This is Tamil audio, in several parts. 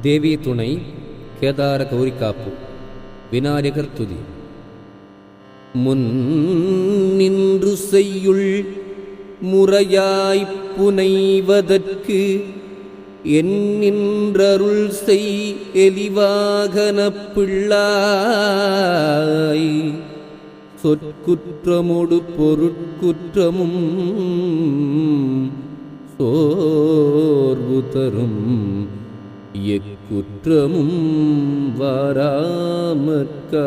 தேவி துணை கேதார கௌரிக்காப்பு விநாயகர் துதி. முன் நின்று செய்யுள் முறையாய்ப் புனைவதற்கு என் நின்றருள் செய் எலிவாகனப் பிள்ளாய். சொற்குற்றமொடு பொருட்குற்றமும் சோர்வு தரும் எக்குற்றமும் வாராமற்கா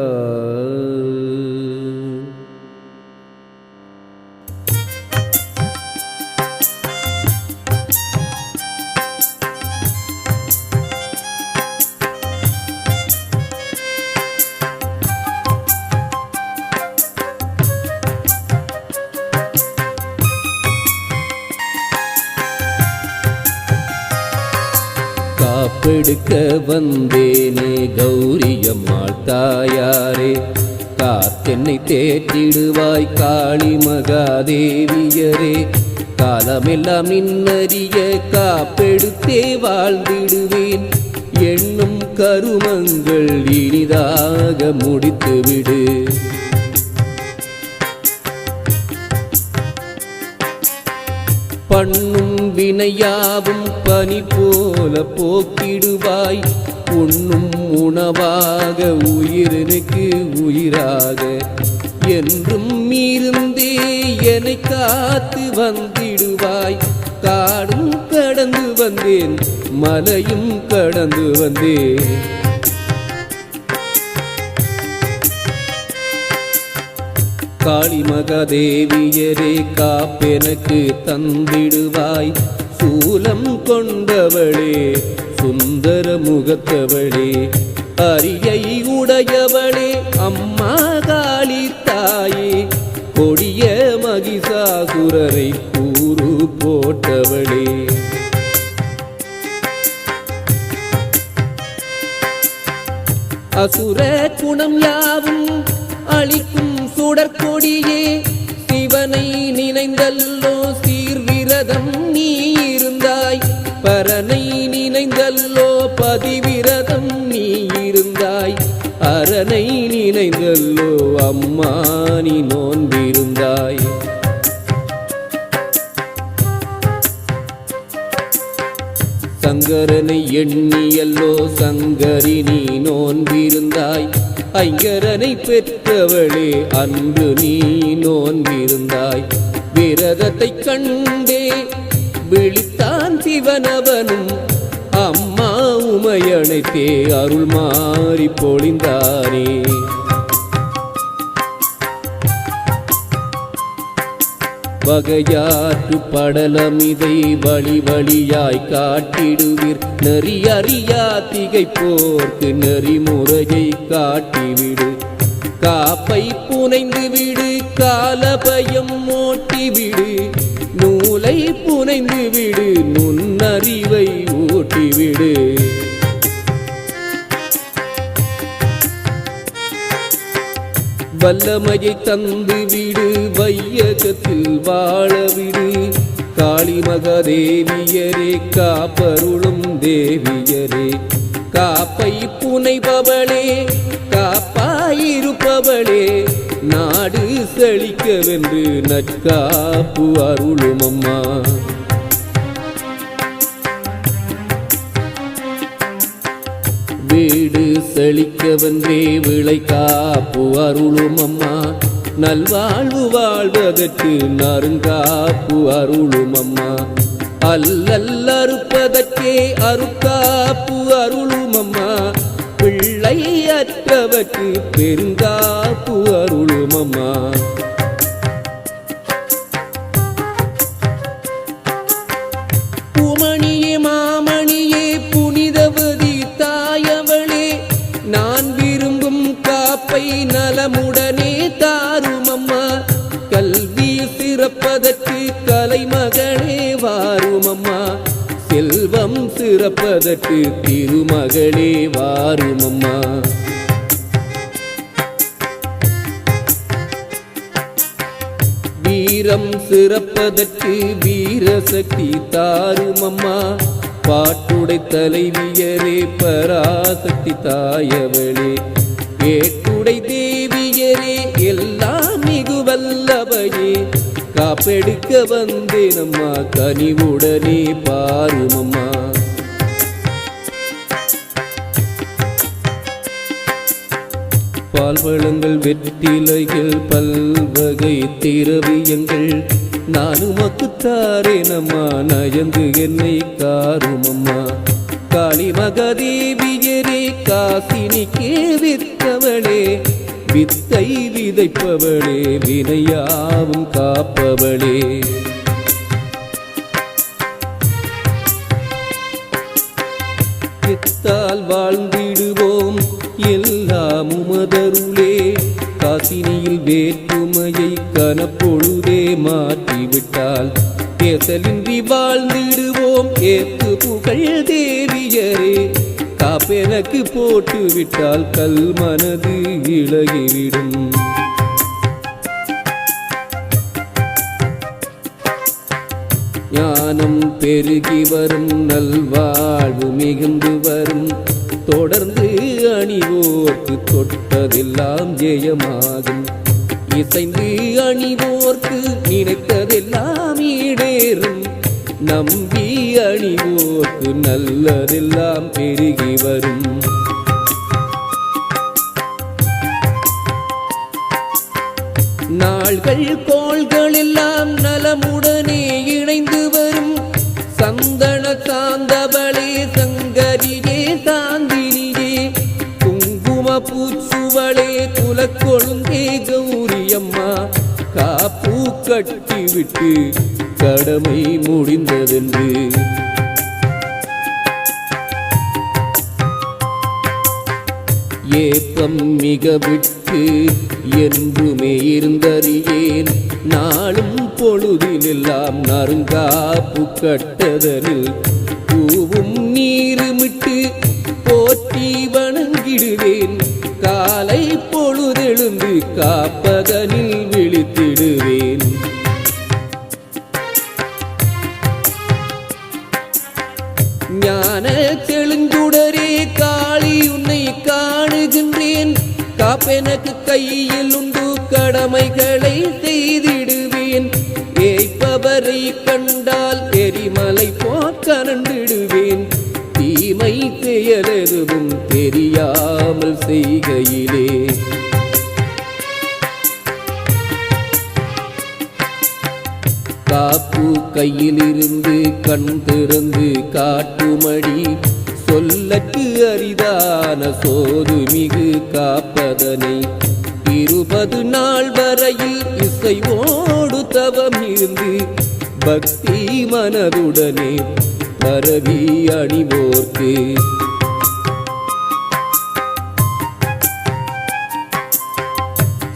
காப்பெடுக்க வந்தேனே கௌரியம்மாள் தாயாரே. காத்தென்னை தேற்றிடுவாய் காளி மகாதேவியரே. காலமெல்லாம் நின்னறிய காப்பெடுத்தே வாழ்ந்திடுவேன். என்னும் கருமங்கள் இனிதாக முடித்துவிடு. பண்ணும் வினையாவும் பனி போல போக்கிடுவாய். உண்ணும் உணவாக உயிரனுக்கு உயிராக. என்றும் இருந்தே என்னை காத்து வந்திடுவாய். காடும் கடந்து வந்தேன் மலையும் கடந்து வந்தேன். காளி மகாதேவியரே காப்பெனக்கு தந்திடுவாய். சூலம் கொண்டவளே சுந்தர முகத்தவளே அரியை உடையவளே அம்மா காளி தாயே. கொடிய மகிஷாசுரரை கூறு போட்டவளே. அசுர குணம் யாவும் அளிக்கும் சுடற்கொடியே சிவனை நினைந்தல்லோ சீர்விரதம் நீ இருந்தாய். பரனை நினைந்தல்லோ பதிவிரதம் நீ இருந்தாய். அரணை நினைந்தல்லோ அம்மா நீ நோன்பிருந்தாய். சங்கரனை எண்ணியல்லோ சங்கரி நீ நோன்பிருந்தாய். ஐங்கரனை பெற்றவளே அன்று நீ நோன்பிருந்தாய். விரதத்தை கண்டே விழித்தான் சிவனவனும். அம்மா உமையணைத்தே அருள் மாறி பொழிந்தானே. வகையாற்று படலமிதை வழி வழியாய் காட்டிடுவீர். நெறி அறியா திகைப்போர்க்கு நெறிமுறையை காட்டிவிடு. காப்பை புனைந்து விடு காலபயம் ஓட்டிவிடு. நூலை புனைந்து விடு நுண்ணறிவை ஊட்டிவிடு. வல்லமையை தந்து விடு வையகத்தில் வாழ விடு. காளி மகாதேவியரே காப்பருளும் தேவியரே. காப்பை புனைபவளே காப்பாயிருப்பவளே. நாடு செழிக்கவென்று நற்காப்பு அருளும் அம்மா செழிக்கவென்றே விளை காப்பு அருளும் அம்மா நல்வாழ்வு வாழ்வதற்கு நறுங்காப்பு அருளும் அம்மா அல்லல் அறுப்பதற்கே அருக்காப்பு அருளும் அம்மா பிள்ளை அற்றவர்க்கு பெருங்காப்பு அருளும் அம்மா பூமணியே சிறப்பதற்கு கலைமகனே வாரும் அம்மா செல்வம் சிறப்பதற்கு திருமகளே வாரும் அம்மா வீரம் சிறப்பதற்கு வீரசக்தி தாரும் அம்மா பாட்டுடை தலைவியரே பராசக்தி தாயவளே. ஏட்டுடை தேவியரே எல்லாம் மிகு வல்லவையே காப்பெடுக்க வந்தேனம்மா கனிவுடனே பாருமம்மா. பால் பால்வளங்கள் வெற்றிலைகள் பல்வகை திரவியங்கள். நானும் மக்குத்தாரேனம்மா நயந்து என்னை காருமம்மா. காளி மகதேவியரே காசினிக்கே வித்தவளே வித்தை விதைப்பவளே வினையாவும் காப்பவளே. எத்தால் வாழ்ந்திடுவோம் எல்லாம் உமதருளே. காசினியில் வேற்றுமையை கனப்பொழுதே மாற்றிவிட்டால் தேசலின்றி வாழ்ந்திடுவோம். ஏத்து புகழ் தேவியரே. காப்பெனக்கு போட்டு விட்டால் கல் மனது இழகிவிடும். ஞானம் பெருகி வரும் நல்வாழ்வு மிகுந்து வரும். தொடர்ந்து அணிவோர்க்கு தொட்டதெல்லாம் ஜெயமாகும். இசைந்து அணிவோர்க்கு நினைத்ததெல்லாம் ஈடேறும். நம்பி அணிவோர்க்கு நல்லதெல்லாம் பெருகி வரும். நாள்கள் கோள்கள் எல்லாம் நலமுடனே இணைந்து வரும். சந்தன சாந்தவளே சங்கரியே சாந்தினியே குங்கும பூச்சுவளே குலக்கொழுந்தே கௌரியம்மா. காப்பு கட்டிவிட்டு கடமை முடிந்ததென்று. ஏப்பம் மிக விட்டு என்றுமே இருந்தறியேன். நாளும் பொழுதிலெல்லாம் நறுங்காப்பு கட்டதனில் பூவும் நீருமிட்டு போற்றி வணங்கிடுவேன். காலை பொழுதெழுந்து காப்பதனில் விழித்திடுவேன். ஞான தெளிந்துடரே காளி உன்னை காணுகின்றேன். காப்பெனக்கு கையில் உண்டு கடமைகளை செய்திடுவேன். ஏய்ப்பவரை கண்டால் எரிமலை போக்கரண்டிடுவேன் தீமை செயலெதுவும் தெரியாமல் செய்கையிலே. காப்பு கையிலிருந்து கண் திறந்து காட்டுமடி. சொல்லக்கு அரிதான சோது மிகு காப்பதனை. இருபது நாள் வரையில் இசைவோடு தவம் இருந்து பக்தி மனதுடனே பரவி அணிவோர்க்கு.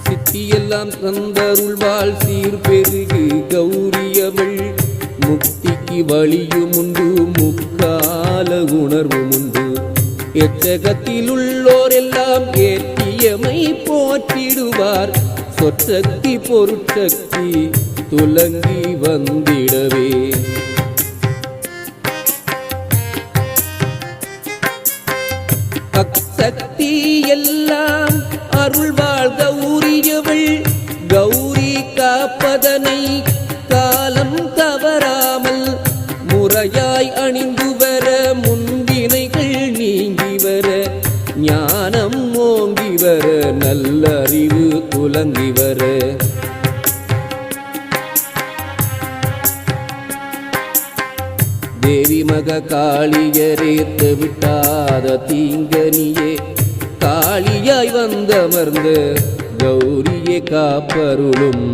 சித்தியெல்லாம் தந்தருள்வாள் சீர் பெருகு கௌரியவள். முக்திக்கு வழியும் உண்டு முக்கால உணர்வும் உண்டு. எச்சகத்தில் உள்ளோர் எல்லாம் ஏற்றியமை போற்றிடுவார். சொற்சக்தி பொருட்சக்தி துலங்கி வந்திடவே. சக்தி எல்லாம் அருள்வாள் கௌரியவள் கௌரி காப்பதனை காலம் தவறாமல் முறையாய் அணிந்து வர முன்வினைகள் நீங்கி வர ஞானம் ஓங்கி வர நல்லறிவு துலங்கி வர. தேவி மக காளியரேத்து விட்டாத தீங்கனியே காளியாய் வந்தமர்ந்து கௌரியே காப்பருளும்.